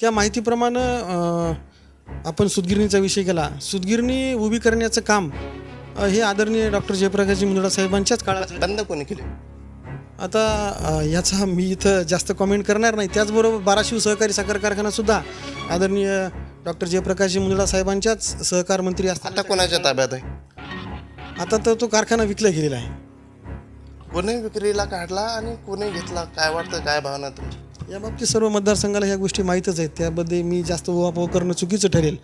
त्या माहितीप्रमाणे आपण सुदगिरणीचा विषय केला. सुदगिरणी उभी करण्याचं काम हे आदरणीय डॉक्टर जयप्रकाशजी मुंदडा साहेबांच्याच काळात बंद कोणी केली? आता याचा मी इथं जास्त कॉमेंट करणार नाही. त्याचबरोबर बाराशिव सहकारी साखर कारखानासुद्धा आदरणीय डॉक्टर जयप्रकाशजी मुंदडा साहेबांच्याच सहकार मंत्री असतात आता कोणाच्या ताब्यात आहे? आता तर तो कारखाना विकला गेलेला आहे. कोणी विक्रीला काढला आणि कोणी घेतला? काय वाटतं? काय भावना तुमची? या बाबतीत सर्व मतदारसंघाला ह्या गोष्टी माहीतच आहेत. त्याबद्दल मी जास्त उहापोह करणं चुकीचं ठरेल.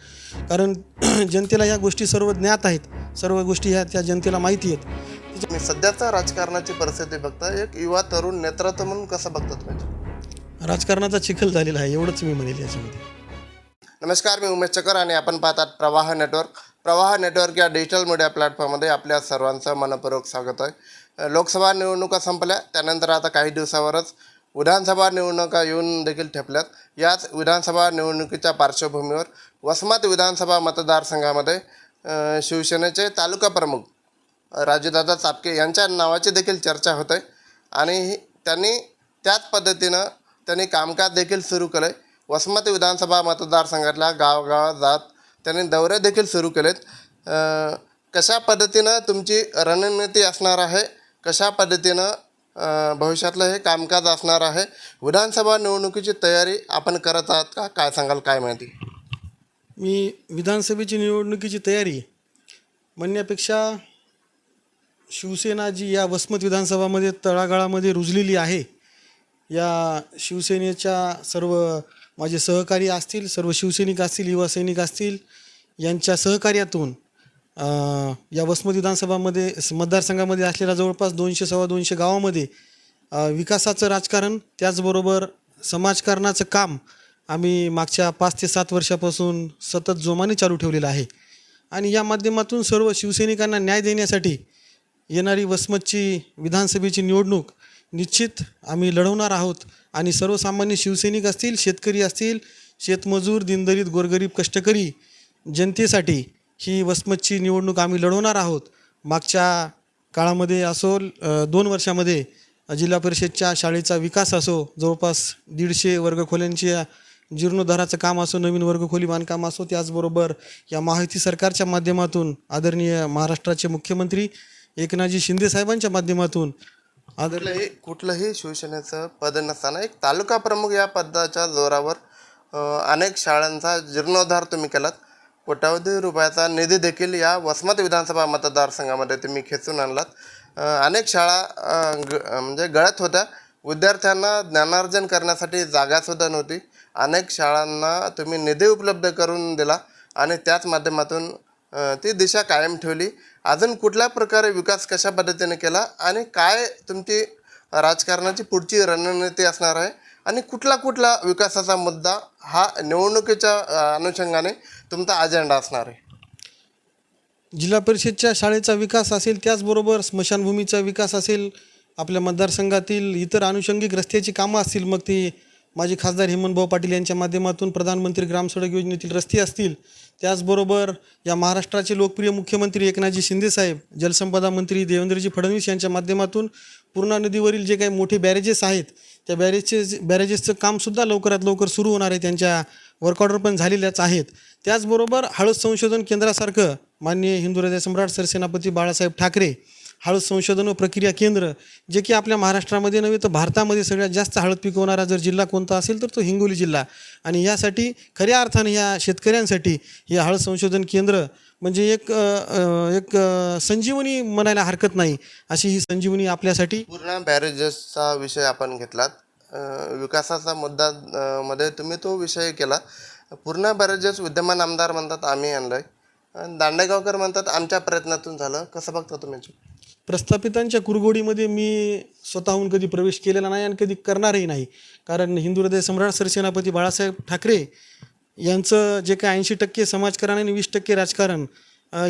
कारण जनतेला ह्या गोष्टी सर्व ज्ञात आहेत. सर्व गोष्टी ह्या त्या जनतेला माहिती आहेत. सध्याचा राजकारणाची परिस्थिती बघता एक युवा तरुण नेतृत्व म्हणून कसं बघता तुम्ही? राजकारणाचा चिखल झालेला आहे एवढंच मी म्हणेल याच्यामध्ये. नमस्कार मी उमेश चकर आणि आपण पाहतात प्रवाह नेटवर्क. प्रवाह नेटवर्क या डिजिटल मीडिया प्लॅटफॉर्ममध्ये आपल्या सर्वांचं मनपूर्वक स्वागत आहे. लोकसभा निवडणुका संपल्या त्यानंतर आता काही दिवसावरच विधानसभा निवडणुका येऊन देखील ठेपल्यात. याच विधानसभा निवडणुकीच्या पार्श्वभूमीवर वसमत विधानसभा मतदारसंघामध्ये शिवसेनेचे तालुका प्रमुख राजूदादा चापके यांच्या नावाची देखील चर्चा होते आणि त्यांनी त्याच पद्धतीनं त्यांनी कामकाज देखील सुरू केलं. आहे वसमत विधानसभा मतदारसंघातल्या गावगावात जात त्यांनी दौरे देखील सुरू केलेत. कशा पद्धतीनं तुमची रणनीती असणार आहे? कशा पद्धतीनं भविष्यातलं हे कामकाज असणार आहे. विधानसभा निवडणुकीची तयारी आपण करत आहात का? काय सांगाल काय माहिती? मी विधानसभेची निवडणुकीची तयारी म्हणण्यापेक्षा शिवसेना जी या वसमत विधानसभामध्ये तळागाळामध्ये रुजलेली आहे या शिवसेनेच्या सर्व माझे सहकारी असतील सर्व शिवसैनिक असतील युवा सैनिक असतील यांच्या सहकार्यातून या वसमत विधानसभामध्ये मतदारसंघामध्ये असलेल्या जवळपास दोनशे सव्वा दोनशे गावामध्ये विकासाचं राजकारण त्याचबरोबर समाजकारणाचं काम आम्ही मागच्या पाच ते सात वर्षापासून सतत जोमाने चालू ठेवलेलं आहे. आणि या माध्यमातून सर्व शिवसैनिकांना न्याय देण्यासाठी येणारी वसमतची विधानसभेची निवडणूक निश्चित आम्ही लढवणार आहोत. आणि सर्वसामान्य शिवसैनिक असतील शेतकरी असतील शेतमजूर दिनदलित गोरगरीब कष्टकरी जनतेसाठी ही वसमतची निवडणूक आम्ही लढवणार आहोत. मागच्या काळामध्ये असो दोन वर्षामध्ये जिल्हा परिषदच्या शाळेचा विकास असो जवळपास दीडशे वर्गखोल्यांच्या जीर्णोद्धाराचं काम असो नवीन वर्गखोली बांधकाम असो त्याचबरोबर या महायुती सरकारच्या माध्यमातून आदरणीय महाराष्ट्राचे मुख्यमंत्री एकनाथजी शिंदे साहेबांच्या माध्यमातून आदर कुठलंही कुठलंही शिवसेनेचं पद नसताना एक तालुका प्रमुख या पदाच्या जोरावर अनेक शाळांचा जीर्णोद्धार तुम्ही केलात. कोट्यावधी रुपयाचा निधी देखील या वसमत विधानसभा मतदारसंघामध्ये तुम्ही खेचून आणलात. अनेक शाळा ग म्हणजे गळत होत्या. विद्यार्थ्यांना ज्ञानार्जन करण्यासाठी जागासुद्धा नव्हती. अनेक शाळांना तुम्ही निधी उपलब्ध करून दिला आणि त्याच माध्यमातून ती दिशा कायम ठेवली. अजून कुठल्या प्रकारे विकास कशा पद्धतीने केला आणि काय तुमची राजकारणाची पुढची रणनीती असणार आहे? आणि कुठला कुठला विकासाचा मुद्दा हा निवडणुकीच्या अनुषंगाने तुमचा अजेंडा असणार आहे. जिल्हा परिषदच्या शाळेचा विकास असेल त्याचबरोबर स्मशानभूमीचा विकास असेल आपल्या मतदारसंघातील इतर अनुषंगिक रस्त्याची कामं असतील मग ती माजी खासदार हेमंतभाऊ पाटील यांच्या माध्यमातून प्रधानमंत्री ग्रामसडक योजनेतील रस्ते असतील. त्याचबरोबर या महाराष्ट्राचे लोकप्रिय मुख्यमंत्री एकनाथजी शिंदेसाहेब जलसंपदा मंत्री देवेंद्रजी फडणवीस यांच्या माध्यमातून पूर्णा नदीवरील जे काही मोठे बॅरेजेस आहेत त्या बॅरेजेस बॅरेजेसचं कामसुद्धा लवकरात लवकर सुरू होणार आहे. त्यांच्या वर्कऑर्डर पण झालेल्याच आहेत. त्याचबरोबर हळद संशोधन केंद्रासारखं माननीय हिंदू हृदय सम्राट सरसेनापती बाळासाहेब ठाकरे हळद संशोधन व प्रक्रिया केंद्र जे की आपल्या महाराष्ट्रामध्ये नव्हे तर भारतामध्ये सगळ्यात जास्त हळद पिकवणारा जर जिल्हा कोणता असेल तर तो हिंगोली जिल्हा. आणि यासाठी खऱ्या अर्थाने ह्या शेतकऱ्यांसाठी हे हळद संशोधन केंद्र म्हणजे एक एक संजीवनी म्हणायला हरकत नाही अशी ही संजीवनी आपल्यासाठी पूर्ण बॅरेजेसचा विषय आपण घेतलात. विकासाचा मुद्दा मध्ये तुम्ही तो विषय केला. पूर्ण बॅरेजेस विद्यमान आमदार म्हणतात आम्ही आणलं आहे दांडेगावकर म्हणतात आमच्या प्रयत्नातून झालं. कसं बघता तुम्ही प्रस्थापितांच्या कुरघोडीमध्ये मी स्वतःहून कधी प्रवेश केलेला नाही आणि कधी करणारही नाही. कारण हिंदू हृदय सम्राट सरसेनापती बाळासाहेब ठाकरे यांचं जे काय ऐंशी टक्के समाजकारण आणि वीस टक्के राजकारण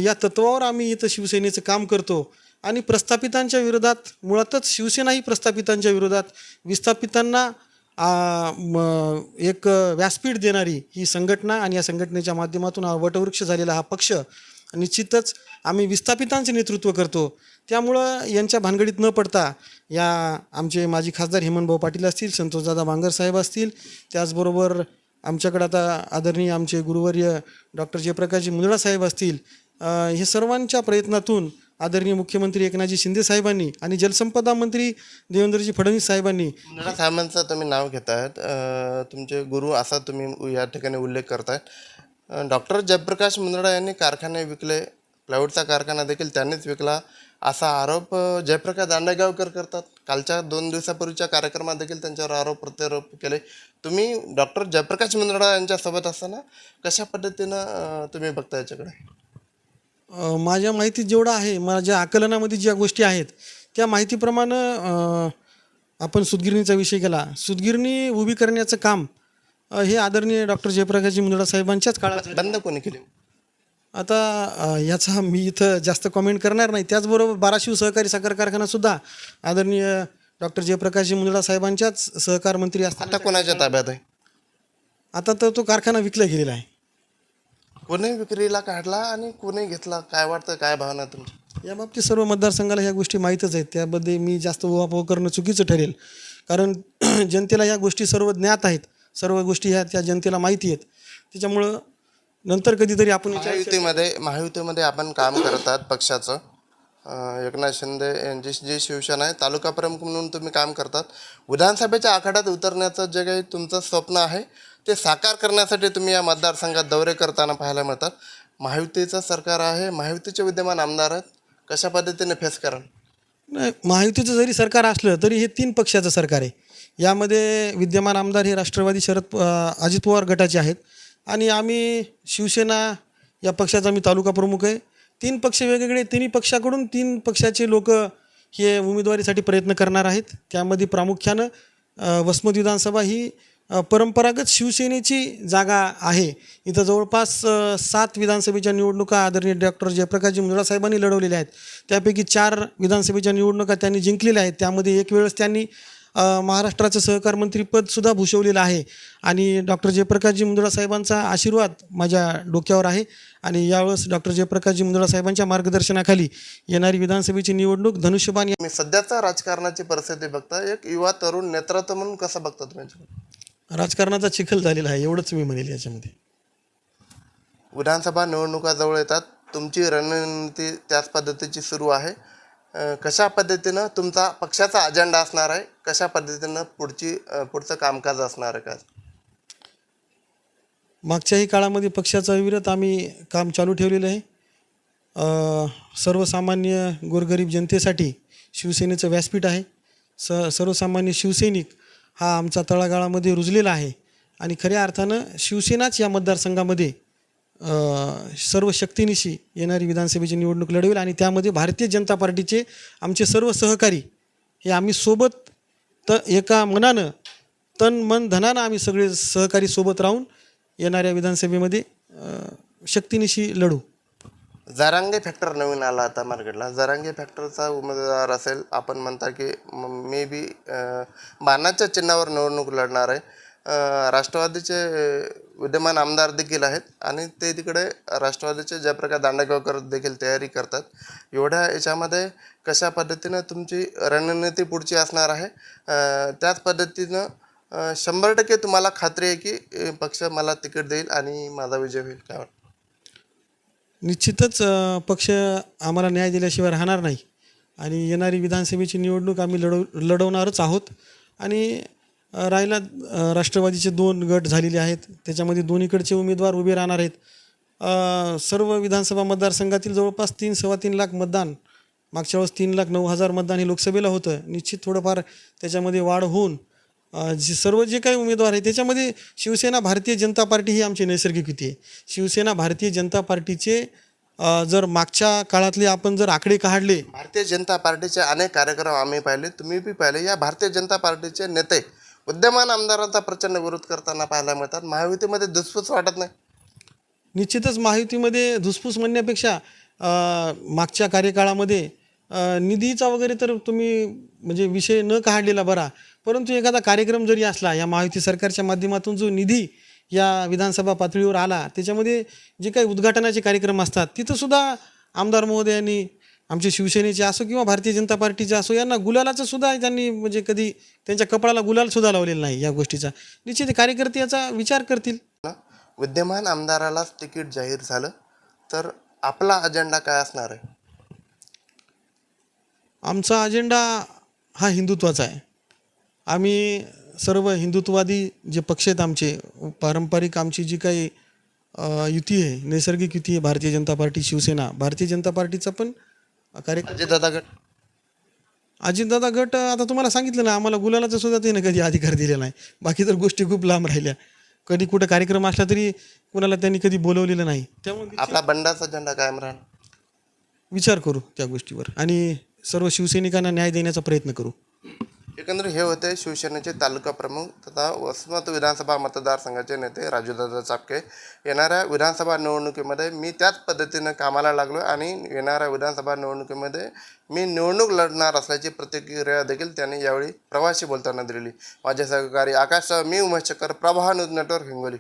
या तत्वावर आम्ही इथं शिवसेनेचं काम करतो. आणि प्रस्थापितांच्या विरोधात मुळातच शिवसेना ही प्रस्थापितांच्या विरोधात विस्थापितांना एक व्यासपीठ देणारी ही संघटना आणि या संघटनेच्या माध्यमातून हा वटवृक्ष झालेला हा पक्ष निश्चितच आम्ही विस्थापितांचे नेतृत्व करतो. त्यामुळं यांच्या भानगडीत न पडता या आमचे माजी खासदार हेमंतभाऊ पाटील असतील संतोषदादा बांगर साहेब असतील त्याचबरोबर आमच्याकडे आता आदरणीय आमचे गुरुवर्य डॉक्टर जयप्रकाशजी मुंदडा साहेब असतील हे सर्वांच्या प्रयत्नातून आदरणीय मुख्यमंत्री एकनाथजी शिंदे साहेबांनी आणि जलसंपदा मंत्री देवेंद्रजी फडणवीस साहेबांनी मुंदडा साहेबांचं तुम्ही नाव घेत आहेत तुमचे गुरु असा तुम्ही या ठिकाणी उल्लेख करतायत. डॉक्टर जयप्रकाश मुंदडा यांनी कारखाने विकले प्लायवूडचा कारखाना देखील त्यांनीच विकला असा आरोप जयप्रकाश दांडेगावकर करतात. कालच्या दोन दिवसापूर्वीच्या कार्यक्रमात देखील त्यांच्यावर आरोप प्रत्यारोप केले. तुम्ही डॉक्टर जयप्रकाश मुंदडा यांच्यासोबत असताना कशा पद्धतीनं तुम्ही बघता याच्याकडे? माझ्या माहितीत जेवढं आहे माझ्या आकलनामध्ये ज्या गोष्टी आहेत त्या माहितीप्रमाणे आपण सुदगिरणीचा विषय केला. सुदगिरणी उभी करण्याचं काम हे आदरणीय डॉक्टर जयप्रकाशजी मुंदडा साहेबांच्याच काळात. बंद कोणी केली? आता याचा मी इथं जास्त कॉमेंट करणार नाही. त्याचबरोबर बाराशिव सहकारी साखर कारखानासुद्धा आदरणीय डॉक्टर जयप्रकाशजी मुंदडा साहेबांच्याच सहकार मंत्री असतात आता कोणाच्या ताब्यात आहे? आता तर तो कारखाना विकला गेलेला आहे. कोणी विक्रीला काढला आणि कोणी घेतला? काय वाटतं? काय भावना तुमची? या बाबतीत सर्व मतदारसंघाला ह्या गोष्टी माहीतच आहेत. त्यामध्ये मी जास्त उहापोह करणं चुकीचं ठरेल. कारण जनतेला ह्या गोष्टी सर्व ज्ञात आहेत. सर्व गोष्टी ह्या त्या जनतेला माहिती आहेत. त्याच्यामुळं नंतर कधीतरी आपण महायुतीमध्ये महायुतीमध्ये आपण काम करतात पक्षाचं. एकनाथ शिंदे यांची जी शिवसेना आहे तालुका प्रमुख म्हणून तुम्ही काम करतात. विधानसभेच्या आखाड्यात उतरण्याचं जे काही तुमचं स्वप्न आहे ते साकार करण्यासाठी तुम्ही या मतदारसंघात दौरे करताना पाहायला मिळतात. महायुतीचं सरकार आहे. महायुतीचे विद्यमान आमदार आहेत. कशा पद्धतीने फेस कराल? नाही, महायुतीचं जरी सरकार असलं तरी हे तीन पक्षाचं सरकार आहे. यामध्ये विद्यमान आमदार हे राष्ट्रवादी शरद अजित पवार गटाचे आहेत. आणि आम्ही शिवसेना या पक्षाचा मी तालुका प्रमुख आहे. तीन पक्ष वेगवेगळे तिन्ही पक्षाकडून तीन पक्षाचे लोक हे उमेदवारीसाठी प्रयत्न करणार आहेत. त्यामध्ये प्रामुख्यानं वसमत विधानसभा ही परंपरागत शिवसेनेची जागा आहे. इथं जवळपास सात विधानसभेच्या निवडणुका आदरणीय डॉक्टर जयप्रकाशजी मुंद्रा साहेबांनी लढवलेल्या आहेत. त्यापैकी चार विधानसभेच्या निवडणुका त्यांनी जिंकलेल्या आहेत. त्यामध्ये एक वेळेस त्यांनी महाराष्ट्राचं सहकार मंत्रीपदसुद्धा भूषवलेलं आहे. आणि डॉक्टर जयप्रकाशजी मुंदडा साहेबांचा आशीर्वाद माझ्या डोक्यावर आहे. आणि यावेळेस डॉक्टर जयप्रकाशजी मुंदडा साहेबांच्या मार्गदर्शनाखाली येणारी विधानसभेची निवडणूक धनुष्यबाण मी सध्याचा राजकारणाची परिस्थिती बघता एक युवा तरुण नेतृत्व म्हणून कसं बघता तुम्ही राजकारणाचा चिखल झालेला आहे एवढंच मी म्हणेल याच्यामध्ये. विधानसभा निवडणुका जवळ येतात तुमची रणनीती त्याच पद्धतीची सुरू आहे. अं, कशा पद्धतीनं तुमचा पक्षाचा अजेंडा असणार आहे कशा पद्धतीनं पुढची अं, पुढचं कामकाज असणार आहे काय मागच्याही काळामध्ये पक्षाचा अविरत आम्ही काम चालू ठेवलेलं आहे. अ, सर्वसामान्य गोरगरीब जनतेसाठी शिवसेनेचं व्यासपीठ आहे. स सर्वसामान्य शिवसैनिक हा आमचा तळागाळामध्ये रुजलेला आहे. आणि खऱ्या अर्थानं शिवसेनाच या मतदारसंघामध्ये सर्व शक्तीनिशी येणारी विधानसभेची निवडणूक लढवेल आणि त्यामध्ये भारतीय जनता पार्टीचे आमचे सर्व सहकारी हे आम्ही सोबत त एका मनानं तन मन धनानं आम्ही सगळे सहकारी सोबत राहून येणाऱ्या विधानसभेमध्ये शक्तीनिशी लढू. जरांगे फॅक्टर नवीन आला आता मार्केटला. जरांगे फॅक्टरचा उमेदवार असेल आपण म्हणता की मे बी बाणाच्या चिन्हावर निवडणूक लढणार आहे. राष्ट्रवादीचे विद्यमान आमदार देखील आहेत आणि ते तिकडे राष्ट्रवादीचे जयप्रकाश दांडेगावकर देखील तयारी करतात. एवढ्या याच्यामध्ये कशा पद्धतीनं तुमची रणनीती पुढची असणार आहे? त्याच पद्धतीनं शंभर टक्के तुम्हाला खात्री आहे की पक्ष मला तिकीट देईल आणि माझा विजय होईल. काय वाटतं? निश्चितच पक्ष आम्हाला न्याय दिल्याशिवाय राहणार नाही. आणि येणारी विधानसभेची निवडणूक आम्ही लढव लढवणारच आहोत. आणि राहिला राष्ट्रवादीचे दोन गट झालेले आहेत. त्याच्यामध्ये दोन्हीकडचे उमेदवार उभे राहणार आहेत. सर्व विधानसभा मतदारसंघातील जवळपास तीन सव्वा तीन लाख मतदान मागच्या वेळेस तीन लाख नऊ हजार मतदान हे लोकसभेला होतं. निश्चित थोडंफार त्याच्यामध्ये वाढ होऊन जे सर्व जे काही उमेदवार आहे त्याच्यामध्ये शिवसेना भारतीय जनता पार्टी ही आमची नैसर्गिक युती आहे. शिवसेना भारतीय जनता पार्टीचे जर मागच्या काळातले आपण जर आकडे काढले भारतीय जनता पार्टीचे अनेक कार्यक्रम आम्ही पाहिले तुम्ही बी पाहिले. या भारतीय जनता पार्टीचे नेते विद्यमान आमदारांचा प्रचंड विरोध करताना पाहायला मिळतात. महायुतीमध्ये दुसपूस वाटत नाही. निश्चितच महायुतीमध्ये धुसफूस म्हणण्यापेक्षा मागच्या कार्यकाळामध्ये निधीचा वगैरे तर तुम्ही म्हणजे विषय न काढलेला बरा परंतु एखादा कार्यक्रम जरी असला या महायुती सरकारच्या माध्यमातून जो निधी या विधानसभा पातळीवर आला त्याच्यामध्ये जे काही उद्घाटनाचे कार्यक्रम असतात तिथंसुद्धा आमदार महोदयांनी आमचे शिवसेनेचे असो किंवा भारतीय जनता पार्टीचे असो यांना गुलालाचं सुद्धा त्यांनी म्हणजे कधी त्यांच्या कपाळाला गुलाल सुद्धा लावलेला नाही या गोष्टीचा. निश्चित कार्यकर्ते याचा विचार करतील. विद्यमान आमदारालाच तिकीट जाहीर झालं तर आपला अजेंडा काय असणार आहे? आमचा अजेंडा हा हिंदुत्वाचा आहे. आम्ही सर्व हिंदुत्ववादी जे पक्ष आहेत आमचे पारंपरिक आमची जी काही युती आहे नैसर्गिक युती आहे भारतीय जनता पार्टी शिवसेना भारतीय जनता पार्टीचा पण कार्य अजितदादा गट. अजितदादा गट आता तुम्हाला सांगितलं ना आम्हाला गुलालाचा सुद्धा त्याने कधी अधिकार दिलेला नाही. बाकी तर गोष्टी खूप लांब राहिल्या. कधी कुठं कार्यक्रम असला तरी कुणाला त्यांनी कधी बोलवलेलं नाही. त्यामुळे आपला बंडाचा अजेंडा कायम राहणार. विचार करू त्या गोष्टीवर. आणि सर्व शिवसैनिकांना न्याय देण्याचा प्रयत्न करू. एकंदर हे होते शिवसेनेचे तालुका प्रमुख तथा वसमत विधानसभा मतदारसंघाचे नेते राजूदादा चापके. येणाऱ्या विधानसभा निवडणुकीमध्ये मी त्याच पद्धतीनं कामाला लागलो आणि येणाऱ्या विधानसभा निवडणुकीमध्ये मी निवडणूक लढणार असल्याची प्रतिक्रिया देखील त्यांनी यावेळी प्रवासी बोलताना दिलेली. माझे सहकारी आकाश मी उमेश चक्कर प्रवाह न्यूज नेटवर्क हिंगोली.